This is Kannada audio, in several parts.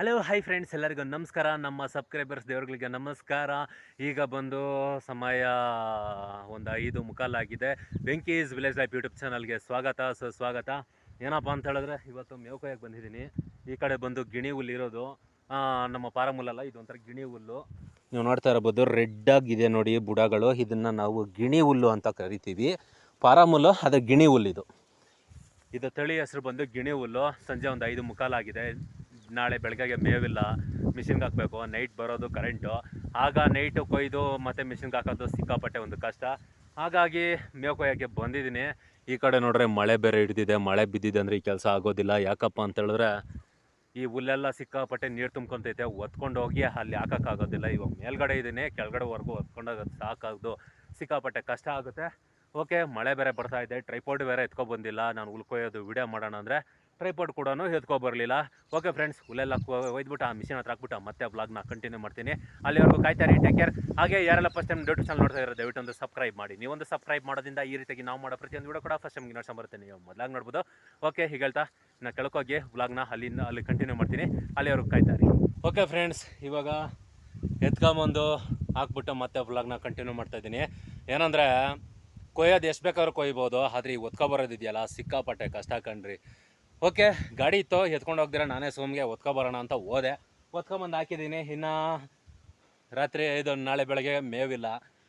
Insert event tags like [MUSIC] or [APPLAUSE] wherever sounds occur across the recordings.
ಹಲೋ, ಹೈ ಫ್ರೆಂಡ್ಸ್ ಎಲ್ಲರಿಗೂ ನಮಸ್ಕಾರ. ನಮ್ಮ ಸಬ್ಸ್ಕ್ರೈಬರ್ಸ್ ದೇವರುಗಳಿಗೆ ನಮಸ್ಕಾರ. ಈಗ ಬಂದು ಸಮಯ ಒಂದು ಐದು ಮುಕ್ಕಾಲಾಗಿದೆ. ವೆಂಕೀಸ್ ವಿಲೇಜ್ ಲೈಫ್ ಯೂಟ್ಯೂಬ್ ಚಾನಲ್ಗೆ ಸ್ವಾಗತ. ಸುಸ್ವಾಗತ ಏನಪ್ಪ ಅಂತ ಹೇಳಿದ್ರೆ, ಇವತ್ತು ಮೇವು ಬಂದಿದ್ದೀನಿ. ಈ ಕಡೆ ಬಂದು ಗಿಣಿ ಹುಲ್ಲು ಇರೋದು. ನಮ್ಮ ಪಾರಮುಲ್ಲಲ್ಲ ಇದು ಒಂಥರ ಗಿಣಿ ಹುಲ್ಲು. ನೀವು ನೋಡ್ತಾ ಇರ್ಬೋದು ರೆಡ್ ಆಗಿದೆ ನೋಡಿ ಬುಡಗಳು. ಇದನ್ನು ನಾವು ಗಿಣಿ ಹುಲ್ಲು ಅಂತ ಕರಿತೀವಿ. ಪಾರಮುಲ್ಲು ಅದು ಗಿಣಿ ಹುಲ್ಲು ಇದು. ಇದು ತಳಿ ಹೆಸರು ಬಂದು ಗಿಣಿ ಹುಲ್ಲು. ಸಂಜೆ ಒಂದು ಐದು ಮುಕ್ಕಾಲಾಗಿದೆ. ನಾಳೆ ಬೆಳಗ್ಗೆಗೆ ಮೇವಿಲ್ಲ ಮಿಷಿನ್ಗೆ ಹಾಕಬೇಕು. ನೈಟ್ ಬರೋದು ಕರೆಂಟು ಆಗ ನೈಟು ಕೊಯ್ದು ಮತ್ತೆ ಮಿಷಿನ್ಗೆ ಹಾಕೋದು ಸಿಕ್ಕಾಪಟ್ಟೆ ಒಂದು ಕಷ್ಟ. ಹಾಗಾಗಿ ಮೇವು ಕೊಯ್ಯೋಕ್ಕೆ ಬಂದಿದ್ದೀನಿ. ಈ ಕಡೆ ನೋಡ್ರೆ ಮಳೆ ಬೇರೆ ಹಿಡಿದಿದೆ, ಮಳೆ ಬಿದ್ದಿದೆ ಅಂದರೆ ಈ ಕೆಲಸ ಆಗೋದಿಲ್ಲ. ಯಾಕಪ್ಪ ಅಂತ ಹೇಳಿದ್ರೆ ಈ ಹುಲ್ಲೆಲ್ಲ ಸಿಕ್ಕಾಪಟ್ಟೆ ನೀರು ತುಂಬ್ಕೊತೈತೆ, ಒತ್ಕೊಂಡು ಹೋಗಿ ಅಲ್ಲಿ ಹಾಕೋಕ್ಕಾಗೋದಿಲ್ಲ ಇವಾಗ ಮೇಲ್ಗಡೆ ಇದ್ದೀನಿ, ಕೆಳಗಡೆವರೆಗೂ ಹೊತ್ಕೊಂಡೋಗೋದು ಸಾಕಾಗೋದು. ಸಿಕ್ಕಾಪಟ್ಟೆ ಕಷ್ಟ ಆಗುತ್ತೆ. ಓಕೆ ಮಳೆ ಬೇರೆ ಬರ್ತಾ ಇದೆ ಟ್ರೈಪೋರ್ಡ್ ಬೇರೆ ಎತ್ಕೊಬಂದಿಲ್ಲ. ನಾನು ಉಳ್ಕೊಯೋದು ವಿಡಿಯೋ ಮಾಡೋಣ ಅಂದರೆ ಟ್ರೈಪೋರ್ಡ್ ಕೂಡ ಎತ್ಕೊ ಬರಲಿಲ್ಲ. ಓಕೆ ಫ್ರೆಂಡ್ಸ್ ಹುಲ್ಲೆಲ್ಲ ಒಯ್ದ್ಬಿಟ್ಟು, ಆ ಮಿಷಿನ್ ಹತ್ರ ಹಾಕ್ಬಿಟ್ಟು ಮತ್ತೆ ಬ್ಲಾಗ್ನ ಕಂಟಿನ್ಯೂ ಮಾಡ್ತೀನಿ. ಅಲ್ಲಿವರೆಗೂ ಕಾಯ್ತಾರೆ ಟೇಕ್ ಕೇರ್ ಹಾಗೆ ಯಾರೆಲ್ಲ ಫಸ್ಟ್ ಟೈಮ್ ಯೂಟ್ಯೂಬ್ ಚಾನಲ್ ನೋಡ್ತಾ ಇರೋ ದಯವಿಟ್ಟು ಒಂದು ಸಬ್ಸ್ಕ್ರೈಬ್ ಮಾಡಿ. ನೀವೊಂದು ಸಬ್ಸ್ಕ್ರೈಬ್ ಮಾಡೋದ್ರಿಂದ ಈ ರೀತಿಯಾಗಿ ನಾವು ಮಾಡೋ ಪ್ರತಿಯೊಂದು ವಿಡಿಯೋ ಕೂಡ ಫಸ್ಟ್ ಟೈಮ್ಗೆ ನೋಡ್ಕೊಂಡು ಬರ್ತೀನಿ ನೀವು ಮೊದಲಾಗಿ ನೋಡ್ಬೋದು. ಓಕೆ ಹೀಗೆ ಹೇಳ್ತಾ ನಾ ಕೆಳಕೋಗಿ ಬ್ಲಾಗ್ನ ಅಲ್ಲಿಂದ ಅಲ್ಲಿ ಕಂಟಿನ್ಯೂ ಮಾಡ್ತೀನಿ. ಅಲ್ಲಿವರೆಗೂ ಕಾಯ್ತಾರೆ ಓಕೆ ಫ್ರೆಂಡ್ಸ್ ಇವಾಗ ಎತ್ಕೊಂಬಂದು ಹಾಕ್ಬಿಟ್ಟು ಮತ್ತೆ ಬ್ಲಾಗ್ನ ಕಂಟಿನ್ಯೂ ಮಾಡ್ತಾ ಇದ್ದೀನಿ. ಏನಂದರೆ, ಕೊಯ್ಯೋದು ಎಷ್ಟು ಬೇಕಾದ್ರೂ ಕೊಯ್ಬೋದು. ಆದರೆ ಈಗ ಒತ್ಕೊಬರೋದಿದೆಯಲ್ಲ ಸಿಕ್ಕಾಪಟ್ಟೆ ಕಷ್ಟ ಕಣ್ರಿ. ಓಕೆ, ಗಾಡಿ ಇತ್ತು, ಎತ್ಕೊಂಡು ಹೋಗ್ದಿರ ನಾನೇ ಸೋಮ್ಗೆ ಬರೋಣ ಅಂತ ಹೋದೆ. ಒತ್ಕೊಂಬಂದು ಹಾಕಿದ್ದೀನಿ. ಇನ್ನು ರಾತ್ರಿ ಇದು ನಾಳೆ ಬೆಳಗ್ಗೆ ಮೇವಿಲ್ಲ.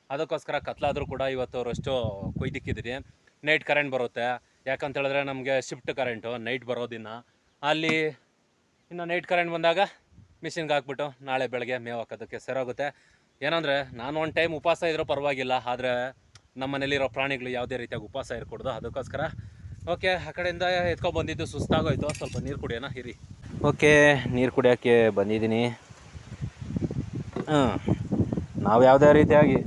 ಅದಕ್ಕೋಸ್ಕರ ಕತ್ಲಾದರೂ ಕೂಡ ಇವತ್ತು ಅವರಷ್ಟು ಕೊಯ್ದಿಕ್ಕಿದ್ದೀನಿ ನೈಟ್ ಕರೆಂಟ್ ಬರುತ್ತೆ. ಯಾಕಂತೇಳಿದ್ರೆ ನಮಗೆ ಶಿಫ್ಟ್ ಕರೆಂಟು ನೈಟ್ ಬರೋದಿನ್ನ. ಅಲ್ಲಿ ಇನ್ನು ನೈಟ್ ಕರೆಂಟ್ ಬಂದಾಗ ಮಿಷಿನ್ಗೆ ಹಾಕ್ಬಿಟ್ಟು ನಾಳೆ ಬೆಳಗ್ಗೆ ಮೇವು ಹಾಕೋದಕ್ಕೆ ಸರೋಗುತ್ತೆ ಏನಂದರೆ, ನಾನು ಒಂದು ಟೈಮ್ ಉಪವಾಸ ಇದ್ರೂ ಪರವಾಗಿಲ್ಲ. ಆದರೆ ನಮ್ಮ ಮನೇಲಿರೋ ಪ್ರಾಣಿಗಳು ಯಾವುದೇ ರೀತಿಯಾಗಿ ಉಪವಾಸ ಇರಕೂಡ್ದು. ಅದಕ್ಕೋಸ್ಕರ ಓಕೆ ಆ ಕಡೆಯಿಂದ ಎತ್ಕೊಂಡು ಬಂದಿದ್ದು ಸುಸ್ತಾಗೋಯ್ತು. ಸ್ವಲ್ಪ ನೀರು ಕುಡಿಯೋಣ ಹಿರಿ ಓಕೆ ನೀರು ಕುಡಿಯೋಕ್ಕೆ ಬಂದಿದ್ದೀನಿ. ಹಾಂ ನಾವು ಯಾವುದೇ ರೀತಿಯಾಗಿ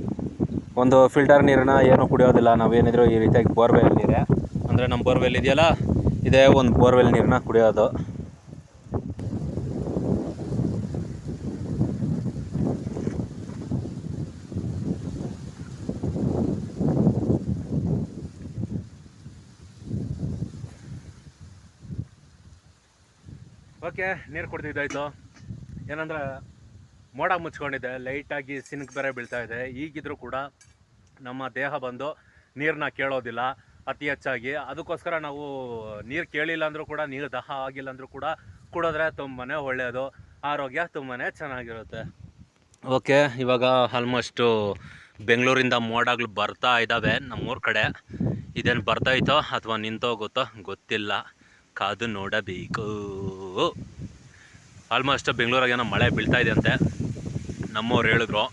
ಒಂದು ಫಿಲ್ಟರ್ ನೀರನ್ನ ಏನೂ ಕುಡಿಯೋದಿಲ್ಲ. ನಾವೇನಿದ್ರು ಈ ರೀತಿಯಾಗಿ ಬೋರ್ವೆಲ್ ನೀರೇ. ಅಂದರೆ ನಮ್ಮ ಬೋರ್ವೆಲ್ ಇದೆಯಲ್ಲ, ಇದೇ ಒಂದು ಬೋರ್ವೆಲ್ ನೀರನ್ನ ಕುಡಿಯೋದು. ಓಕೆ, ನೀರು ಕುಡ್ದಿದ್ದಾಯ್ತು. ಏನಂದ್ರೆ, ಮೋಡ ಮುಚ್ಕೊಂಡಿದೆ, ಲೈಟಾಗಿ ಸಿನ್ಕ್ ಬೇರೆ ಬೀಳ್ತಾ ಇದೆ. ಈಗಿದ್ರೂ ಕೂಡ ನಮ್ಮ ದೇಹ ಬಂದು ನೀರನ್ನ ಕೇಳೋದಿಲ್ಲ, ಅತಿ ಹೆಚ್ಚಾಗಿ. ಅದಕ್ಕೋಸ್ಕರ ನಾವು ನೀರು ಕೇಳಿಲ್ಲ ಅಂದರೂ ಕೂಡ, ನೀರು ದಹ ಆಗಿಲ್ಲ ಅಂದರೂ ಕೂಡ ಕುಡಿದ್ರೆ ತುಂಬಾ ಒಳ್ಳೆಯದು ಆರೋಗ್ಯ ತುಂಬಾ ಚೆನ್ನಾಗಿರುತ್ತೆ. ಓಕೆ, ಇವಾಗ ಆಲ್ಮೋಸ್ಟು ಬೆಂಗಳೂರಿಂದ ಮೋಡಗಳು ಬರ್ತಾ ಇದ್ದಾವೆ ನಮ್ಮೂರ ಕಡೆ. ಇದೇನು ಬರ್ತಾಯಿತೋ ಅಥವಾ ನಿಂತೋಗುತ್ತೋ ಗೊತ್ತಿಲ್ಲ. ಕಾದು ನೋಡಬೇಕು. ಆಲ್ಮೋಸ್ಟ್ ಬೆಂಗಳೂರಾಗೇನೋ ಮಳೆ ಬೀಳ್ತಾ ಇದೆ ಅಂತೆ. ನಮ್ಮವ್ರು ಹೇಳಿದ್ರು,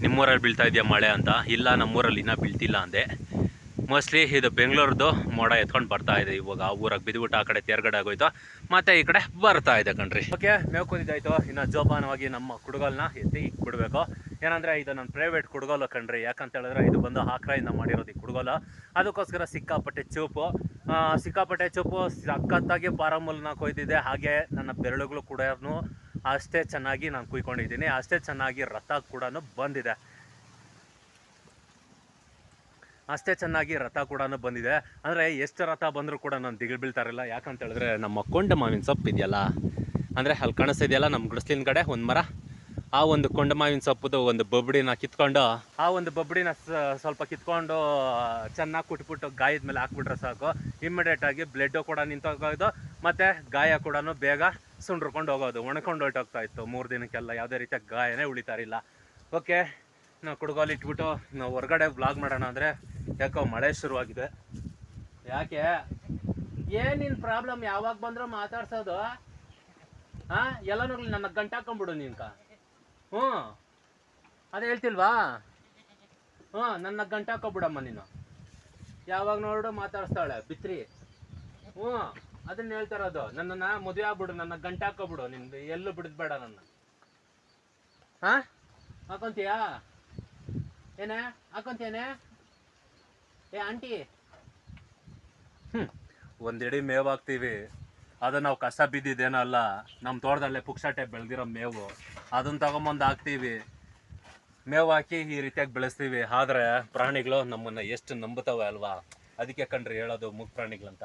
ನಿಮ್ಮೂರಲ್ಲಿ ಬೀಳ್ತಾ ಇದೆಯಾ ಮಳೆ ಅಂತ? ಇಲ್ಲ, ನಮ್ಮೂರಲ್ಲಿ ಇನ್ನೂ ಬೀಳ್ತಿಲ್ಲ ಅಂದೆ. ಮೋಸ್ಟ್ಲಿ ಇದು ಬೆಂಗಳೂರದು ಮೋಡ ಎತ್ಕೊಂಡು ಬರ್ತಾ ಇದೆ ಇವಾಗ. ಆ ಊರಾಗ ಬಿದ್ದುಬಿಟ್ಟು ಆ ಕಡೆ ತೇರ್ಗಡೆ ಆಗೋಯ್ತು. ಮತ್ತೆ ಈ ಕಡೆ ಬರ್ತಾ ಇದೆ ಕಣ್ರಿ. ಓಕೆ ಮೇವು ಕೂದಿದ್ದಾಯ್ತು. ಇನ್ನು ಜೋಪಾನವಾಗಿ ನಮ್ಮ ಕುಡುಗಲ್ನ ಎತ್ತಿ ಬಿಡಬೇಕು. ಏನಂದ್ರೆ ಇದು ನನ್ನ ಪ್ರೈವೇಟ್ ಕುಡ್ಗೋಲ ಕಣ್ರಿ. ಯಾಕಂತ ಹೇಳಿದ್ರೆ ಇದು ಬಂದು ಆಕ್ರಾಯಿಂದ ಮಾಡಿರೋದು ಈ ಕುಡ್ಗೋಲ. ಅದಕ್ಕೋಸ್ಕರ ಸಿಕ್ಕಾಪಟ್ಟೆ ಚೂಪು. ಸಿಕ್ಕಾಪಟ್ಟೆ ಚೂಪು ಸಖತ್ತಾಗಿ ಪಾರಮೂಲನ ಕೊಯ್ದಿದೆ. ಹಾಗೆ ನನ್ನ ಬೆರಳುಗಳು ಕೂಡ ಅಷ್ಟೇ ಚೆನ್ನಾಗಿ ನಾನು ಕುಯ್ಕೊಂಡಿದ್ದೀನಿ. ಅಷ್ಟೇ ಚೆನ್ನಾಗಿ ರಥ ಕೂಡ ಬಂದಿದೆ. ಅಷ್ಟೇ ಚೆನ್ನಾಗಿ ರಥ ಕೂಡ ಬಂದಿದೆ. ಅಂದರೆ ಎಷ್ಟು ರಥ ಬಂದರೂ ಕೂಡ ನಾನು ದಿಗಿಲ್ ಬೀಳ್ತಾರಿಲ್ಲ ಯಾಕಂತ ಹೇಳಿದ್ರೆ ನಮ್ಮ ಕೊಂಡ ಮಾವಿನ ಸೊಪ್ಪು ಇದೆಯಲ್ಲ? ಅಂದರೆ ಅಲ್ಲಿ ಕಾಣಿಸ್ತಿದೆಯಲ್ಲ ನಮ್ಮ ಗುಡಿಸ್ಲಿನ ಕಡೆ? ಒಂದು ಮರ? ಆ ಒಂದು ಕೊಂಡಮಾವಿನ ಸೊಪ್ಪುದು ಒಂದು ಬೊಬ್ಬಡಿನ ಕಿತ್ಕೊಂಡು, ಆ ಒಂದು ಬೊಬ್ಬಡಿನ ಸ್ವಲ್ಪ ಕಿತ್ಕೊಂಡು, ಚೆನ್ನಾಗಿ ಕುಟ್ಬಿಟ್ಟು ಗಾಯದ ಮೇಲೆ ಹಾಕ್ಬಿಟ್ರೆ ಸಾಕು. ಇಮ್ಮಿಡಿಯೇಟ್ ಆಗಿ ಬ್ಲಡ್ಡು ಕೂಡ ನಿಂತೋಗೋದು, ಮತ್ತು ಗಾಯ ಕೂಡ ಬೇಗ ಸುಂಡ್ರಕೊಂಡು ಹೋಗೋದು. ಒಣಕೊಂಡು ಹೊರಟೋಗ್ತಾ ಇತ್ತು. ಮೂರು ದಿನಕ್ಕೆಲ್ಲ ಯಾವುದೇ ರೀತಿಯ ಗಾಯನೇ ಉಳಿತಾರಿಲ್ಲ ಓಕೆ ನಾವು ಕುಡುಗೋಲು ಇಟ್ಬಿಟ್ಟು, ನಾವು ಹೊರಗಡೆ ಬ್ಲಾಗ್ ಮಾಡೋಣ ಅಂದರೆ ಯಾಕೋ ಮಳೆ ಶುರುವಾಗಿದೆ. ಯಾಕೆ? ಏನಿನ್ ನಿನ್ ಪ್ರಾಬ್ಲಮ್ ಯಾವಾಗ ಬಂದರೂ ಮಾತಾಡ್ಸೋದು. ಹಾ ಎಲ್ಲನೂ ನನ್ನ ಗಂಟಾಕೊಂಬಿಡು ನೀನ್ಕ. ಹ್ಞೂ. ಅದೇ ಹೇಳ್ತಿಲ್ವಾ? ಹ್ಞೂ, ನನ್ನ ಗಂಟೆ ಹಾಕೋಬಿಡಮ್ಮ ನೀನು. ಯಾವಾಗ ನೋಡು ಮಾತಾಡಿಸ್ತಾಳೆ, ಬಿತ್ರಿ. ಹ್ಞೂ, ಅದನ್ನ ಹೇಳ್ತಾ ಇರೋದು. ನನ್ನನ್ನು ಮದುವೆ ಆಗ್ಬಿಡು, ನನ್ನ ಗಂಟೆ ಹಾಕೋಬಿಡು. ನಿನ್ ಎಲ್ಲೂ ಬಿಡದ್ಬೇಡ ನನ್ನ. ಹಾ? ಹಾಕೊಂತೀಯಾ? ಏನೇ? ಹಾಕೊಂತೇನೆ ಏ, ಆಂಟಿ. ಒಂದಿಡಿ ಮೇವು ಹಾಕ್ತೀವಿ. ಅದು ನಾವು ಕಸ ಬಿದ್ದಿದ್ದೇನಲ್ಲ ನಮ್ಮ ತೋಟದಲ್ಲೇ ಪುಕ್ಷಾಟೆ ಬೆಳೆದಿರೋ ಮೇವು. ಅದನ್ನ ತಗೊಂಬಂದು ಹಾಕ್ತೀವಿ. ಮೇವು ಹಾಕಿ ಈ ರೀತಿಯಾಗಿ ಬೆಳೆಸ್ತೀವಿ. ಆದರೆ ಪ್ರಾಣಿಗಳು ನಮ್ಮನ್ನು ಎಷ್ಟು ನಂಬುತ್ತವೆ ಅಲ್ವಾ? ಅದಕ್ಕೆ ಕಣ್ರಿ ಹೇಳೋದು ಮುಗ್ ಪ್ರಾಣಿಗಳಂತ.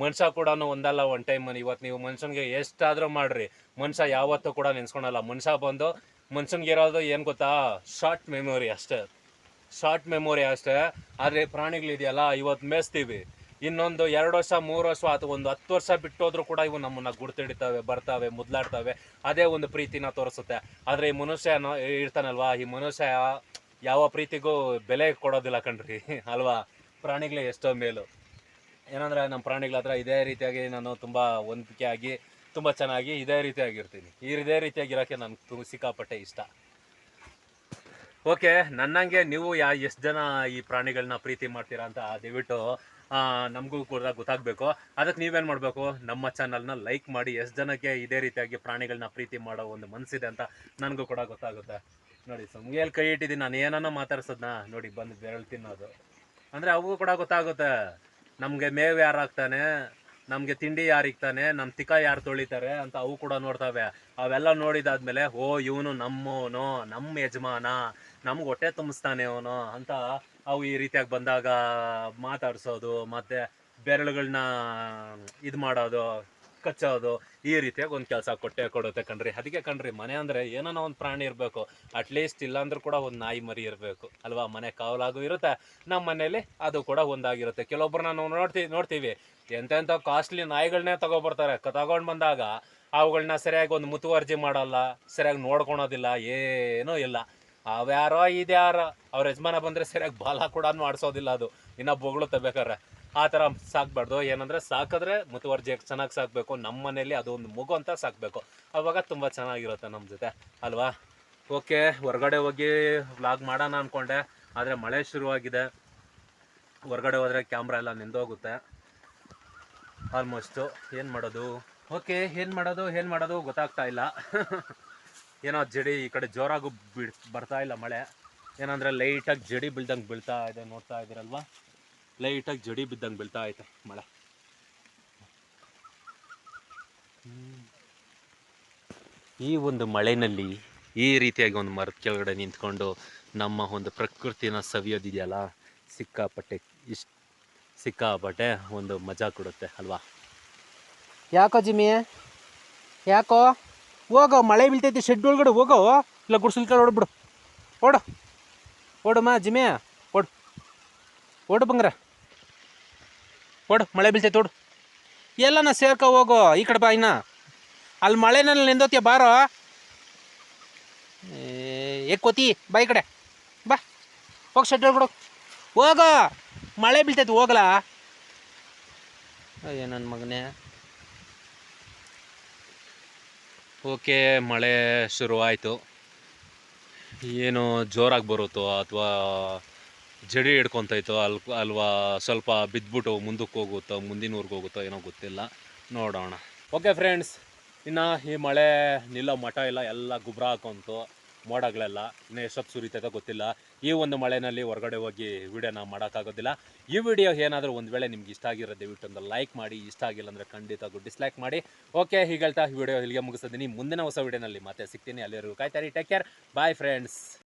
ಮನುಷ್ಯ ಕೂಡ ಒಂದಲ್ಲ ಒನ್ ಟೈಮ್ ಇವತ್ತು ನೀವು ಮನುಷ್ಯನಿಗೆ ಎಷ್ಟಾದರೂ ಮಾಡ್ರಿ. ಮನುಷ್ಯ ಯಾವತ್ತೂ ಕೂಡ ನೆನ್ಸ್ಕೊಳಲ್ಲ. ಮನುಷ್ಯ ಬಂದು ಮನುಷ್ಯನ್ಗೆ ಇರೋದು ಏನು ಗೊತ್ತಾ? ಶಾರ್ಟ್ ಮೆಮೊರಿ ಅಷ್ಟೇ. ಶಾರ್ಟ್ ಮೆಮೊರಿ ಅಷ್ಟೇ. ಆದರೆ ಪ್ರಾಣಿಗಳಿದೆಯಲ್ಲ ಇವತ್ತು ಮೇಯಿಸ್ತೀವಿ. ಇನ್ನೊಂದು ಎರಡು ವರ್ಷ, ಮೂರು ವರ್ಷ, ಅಥವಾ ಒಂದು ಹತ್ತು ವರ್ಷ ಬಿಟ್ಟೋದ್ರೂ ಕೂಡ ಇವು ನಮ್ಮನ್ನ ಗುರ್ತಿಡಿತವೆ, ಬರ್ತಾವೆ, ಮುದ್ಲಾಡ್ತಾವೆ. ಅದೇ ಒಂದು ಪ್ರೀತಿನ ತೋರಿಸುತ್ತೆ. ಆದರೆ ಈ ಮನುಷ್ಯ ಇರ್ತಾನಲ್ವಾ, ಈ ಮನುಷ್ಯ ಯಾವ ಪ್ರೀತಿಗೂ ಬೆಲೆ ಕೊಡೋದಿಲ್ಲ ಕಣ್ರಿ. [LAUGHS] ಅಲ್ವಾ? ಪ್ರಾಣಿಗಳೇ ಎಷ್ಟೋ ಮೇಲು. ಏನಂದ್ರೆ ನಮ್ಮ ಪ್ರಾಣಿಗಳ ಹತ್ರ ಇದೇ ರೀತಿಯಾಗಿ ನಾನು ತುಂಬ ಹೊಂದಿಕೆ ಆಗಿ ತುಂಬ ಚೆನ್ನಾಗಿ ಇದೇ ರೀತಿಯಾಗಿರ್ತೀನಿ ಈ ಇದೇ ರೀತಿಯಾಗಿರೋಕ್ಕೆ ನನಗೆ ತುಂಬ ಸಿಕ್ಕಾಪಟ್ಟೆ ಇಷ್ಟ. ಓಕೆ, ನನ್ನಂಗೆ ನೀವು ಯಾ ಎಷ್ಟು ಜನ ಈ ಪ್ರಾಣಿಗಳನ್ನ ಪ್ರೀತಿ ಮಾಡ್ತೀರಾ ಅಂತ ದಯವಿಟ್ಟು ನಮಗೂ ಕೂಡ ಗೊತ್ತಾಗಬೇಕು. ಅದಕ್ಕೆ ನೀವೇನು ಮಾಡಬೇಕು? ನಮ್ಮ ಚಾನಲ್ನ ಲೈಕ್ ಮಾಡಿ, ಎಷ್ಟು ಜನಕ್ಕೆ ಇದೇ ರೀತಿಯಾಗಿ ಪ್ರಾಣಿಗಳನ್ನ ಪ್ರೀತಿ ಮಾಡೋ ಒಂದು ಮನಸ್ಸಿದೆ ಅಂತ ನನಗೂ ಕೂಡ ಗೊತ್ತಾಗುತ್ತೆ. ನೋಡಿ ಸುಮ್ಗೆಯಲ್ಲಿ ಕೈ ಇಟ್ಟಿದ್ದೀನಿ, ನಾನು ಏನನ್ನ ಮಾತಾಡ್ಸೋದನ್ನ ನೋಡಿ, ಬಂದು ಬೆರಳು ತಿನ್ನೋದು. ಅಂದರೆ ಅವಗೂ ಕೂಡ ಗೊತ್ತಾಗುತ್ತೆ. ನಮಗೆ ಮೇವು ಯಾರು ಹಾಕ್ತಾನೆ ನಮಗೆ ತಿಂಡಿ ಯಾರಿಗ್ತಾನೆ ನಮ್ಮ ತಿಕ್ಕ ಯಾರು ತೊಳಿತಾರೆ ಅಂತ ಅವು ಕೂಡ ನೋಡ್ತವೆ. ಅವೆಲ್ಲ ನೋಡಿದಾದ್ಮೇಲೆ ಓ ಇವನು ನಮ್ಮವನು ನಮ್ಮ ಯಜಮಾನ, ನಮ್ಗೆ ಹೊಟ್ಟೆ ತುಂಬಿಸ್ತಾನೆ ಅವನು ಅಂತ ಅವು ಈ ರೀತಿಯಾಗಿ ಬಂದಾಗ ಮಾತಾಡಿಸೋದು, ಮತ್ತೆ ಬೆರಳುಗಳನ್ನ ಇದು ಮಾಡೋದು. ಕಚ್ಚೋದು, ಈ ರೀತಿಯಾಗಿ ಒಂದು ಕೆಲಸ ಕೊಟ್ಟೆ ಕೊಡುತ್ತೆ ಕಣ್ರಿ. ಅದಕ್ಕೆ ಕಣ್ರಿ, ಮನೆ ಅಂದರೆ ಏನೋ ಒಂದು ಪ್ರಾಣಿ ಇರಬೇಕು. ಅಟ್ಲೀಸ್ಟ್ ಇಲ್ಲಾಂದ್ರೂ ಕೂಡ ಒಂದು ನಾಯಿ ಮರಿ ಇರಬೇಕು. ಅಲ್ವಾ? ಮನೆ ಕಾವಲಾಗೂ ಇರುತ್ತೆ. ನಮ್ಮ ಮನೇಲಿ ಅದು ಕೂಡ ಒಂದಾಗಿರುತ್ತೆ. ಕೆಲವೊಬ್ಬರು ನಾವು ನೋಡ್ತೀವಿ ನೋಡ್ತೀವಿ. ಎಂತೆಂಥ ಕಾಸ್ಟ್ಲಿ ನಾಯಿಗಳನ್ನೇ ತಗೊಬರ್ತಾರೆ. ತಗೊಂಡು ಬಂದಾಗ ಅವುಗಳನ್ನ ಸರಿಯಾಗಿ ಒಂದು ಮುತುವರ್ಜಿ ಮಾಡಲ್ಲ, ಸರಿಯಾಗಿ ನೋಡ್ಕೊಳೋದಿಲ್ಲ, ಏನೂ ಇಲ್ಲ. ಅವ್ಯಾರೋ ಇದ್ಯಾರೋ, ಅವ್ರ ಯಜಮಾನ ಬಂದರೆ ಸರಿಯಾಗಿ ಬಾಲ ಕೂಡ ಮಾಡಿಸೋದಿಲ್ಲ ಅದು. ಇನ್ನು ಬೊಗಳುತ್ತೆ ಬೇಕಾದ್ರೆ ಆ ಥರ ಸಾಕ್ಬಾರ್ದು. ಏನಂದರೆ ಸಾಕಿದ್ರೆ ಮುತುವರ್ಜಿ ಚೆನ್ನಾಗಿ ಸಾಕಬೇಕು. ನಮ್ಮ ಮನೇಲಿ ಅದು ಒಂದು ಮಗು ಅಂತ ಸಾಕಬೇಕು. ಅವಾಗ ತುಂಬ ಚೆನ್ನಾಗಿರುತ್ತೆ ನಮ್ಮ ಜೊತೆ. ಅಲ್ವಾ? ಓಕೆ, ಹೊರಗಡೆ ಹೋಗಿ ವ್ಲಾಗ್ ಮಾಡೋಣ ಅಂದ್ಕೊಂಡೆ ಆದರೆ ಮಳೆ ಶುರುವಾಗಿದೆ. ಹೊರಗಡೆ ಹೋದರೆ ಕ್ಯಾಮ್ರಾ ಎಲ್ಲ ನಿಂದೋಗುತ್ತೆ. ಆಲ್ಮೋಸ್ಟು ಏನು ಮಾಡೋದು? ಓಕೆ, ಏನು ಮಾಡೋದು? ಏನು ಮಾಡೋದು? ಗೊತ್ತಾಗ್ತಾ ಇಲ್ಲ. [LAUGHS] ಏನೋ ಜಡಿ ಈ ಕಡೆ ಜೋರಾಗೂ ಬಿಡ್, ಬರ್ತಾ ಇಲ್ಲ ಮಳೆ. ಏನಂದರೆ ಲೈಟಾಗಿ ಜಡಿ ಬೀಳ್ದಂಗೆ ಬೀಳ್ತಾ ಇದೆ. ನೋಡ್ತಾ ಇದ್ದೀರಲ್ವಾ? ಲೈಟಾಗಿ ಜಡಿ ಬಿದ್ದಂಗೆ ಬೀಳ್ತಾ ಐತೆ ಮಳೆ. ಈ ಒಂದು ಮಳೆನಲ್ಲಿ ಈ ರೀತಿಯಾಗಿ ಒಂದು ಮರದ ಕೆಳಗಡೆ ನಿಂತ್ಕೊಂಡು ನಮ್ಮ ಒಂದು ಪ್ರಕೃತಿನ ಸವಿಯೋದಿದೆಯಲ್ಲ? ಸಿಕ್ಕಾಪಟ್ಟೆ ಇಷ್ಟ ಸಿಕ್ಕಾಪಟ್ಟೆ ಒಂದು ಮಜಾ ಕೊಡುತ್ತೆ ಅಲ್ವಾ? ಯಾಕೋ ಜಿಮ್ಮಿ? ಯಾಕೋ? ಹೋಗೋ ಮಳೆ ಬೀಳ್ತೈತಿ ಶೆಡ್ ಒಳಗಡೆ ಹೋಗೋ? ಇಲ್ಲ ಗುಡ್ಸಲ್ ಓಡ್ಬಿಡು. ಓಡು. ಓಡಮ್ಮ ಜಿಮ್ಮಿ? ಓಡು. ಓಡು ಬಂಗ್ರ. ಓಡು, ಮಳೆ ಬೀಳ್ತೈತೆ ಓಡು ಎಲ್ಲನ ಸೇರ್ಕೊ ಹೋಗೋ, ಈ ಕಡೆ ಬಾ ಇನ್ನ. ಅಲ್ಲಿ ಮಳೆನಲ್ಲಿ ನಿಂದೋತಿಯ ಬಾರೋ. ಏ ಕೋತಿ, ಬಾ ಈ ಕಡೆ. ಬಾ, ಹೋಗಿ ಶೆಡ್ ಬಿಡು. ಹೋಗೋ, ಮಳೆ ಬೀಳ್ತೈತೆ, ಹೋಗಲ. ಅಯ್ಯ ನನ್ನ ಮಗನೇ. ಓಕೆ, ಮಳೆ ಶುರುವಾಯಿತು. ಏನು ಜೋರಾಗಿ ಬರುತ್ತೋ ಅಥವಾ ಜಡಿ ಹಿಡ್ಕೊತೈತೋ ಅಲ್, ಅಲ್ವಾ ಸ್ವಲ್ಪ ಬಿದ್ದುಬಿಟ್ಟು ಮುಂದಕ್ಕೆ ಹೋಗುತ್ತೋ, ಮುಂದಿನ ಊರಿಗೆ ಹೋಗುತ್ತೋ ಏನೋ ಗೊತ್ತಿಲ್ಲ. ನೋಡೋಣ. ಓಕೆ ಫ್ರೆಂಡ್ಸ್ ಇನ್ನು ಈ ಮಳೆ ನಿಲ್ಲೋ ಮಠ ಇಲ್ಲ, ಎಲ್ಲ ಗೊಬ್ಬರ ಹಾಕೊಂತು, ಮೋಡಗಳೆಲ್ಲ. ಇನ್ನು ಎಷ್ಟೊತ್ತು ಸುರಿತೈತೋ ಗೊತ್ತಿಲ್ಲ. ಈ ಒಂದು ಮಳೆನಲ್ಲಿ ಹೊರಗಡೆ ಹೋಗಿ ವಿಡಿಯೋನ ಮಾಡೋಕ್ಕಾಗೋದಿಲ್ಲ. ಈ ವಿಡಿಯೋ ಏನಾದರೂ ಒಂದು ವೇಳೆ ನಿಮ್ಗೆ ಇಷ್ಟ ಆಗಿರೋ ದಯವಿಟ್ಟು ಒಂದು ಲೈಕ್ ಮಾಡಿ. ಇಷ್ಟ ಆಗಿಲ್ಲ ಅಂದರೆ ಖಂಡಿತ ಡಿಸ್ಲೈಕ್ ಮಾಡಿ. ಓಕೆ ಹೀಗೆ ಹೇಳ್ತಾ ವಿಡಿಯೋ ಇಲ್ಲಿಗೆ ಮುಗಿಸ್ತಿದ್ದೀನಿ ಮುಂದಿನ ಹೊಸ ವಿಡಿಯೋನಲ್ಲಿ ಮತ್ತೆ ಸಿಗ್ತೀನಿ. ಅಲ್ಲಿವರೆಗೂ ಕಾಯ್ತಾರೆ ಟೇಕ್ ಕೇರ್ ಬಾಯ್ ಫ್ರೆಂಡ್ಸ್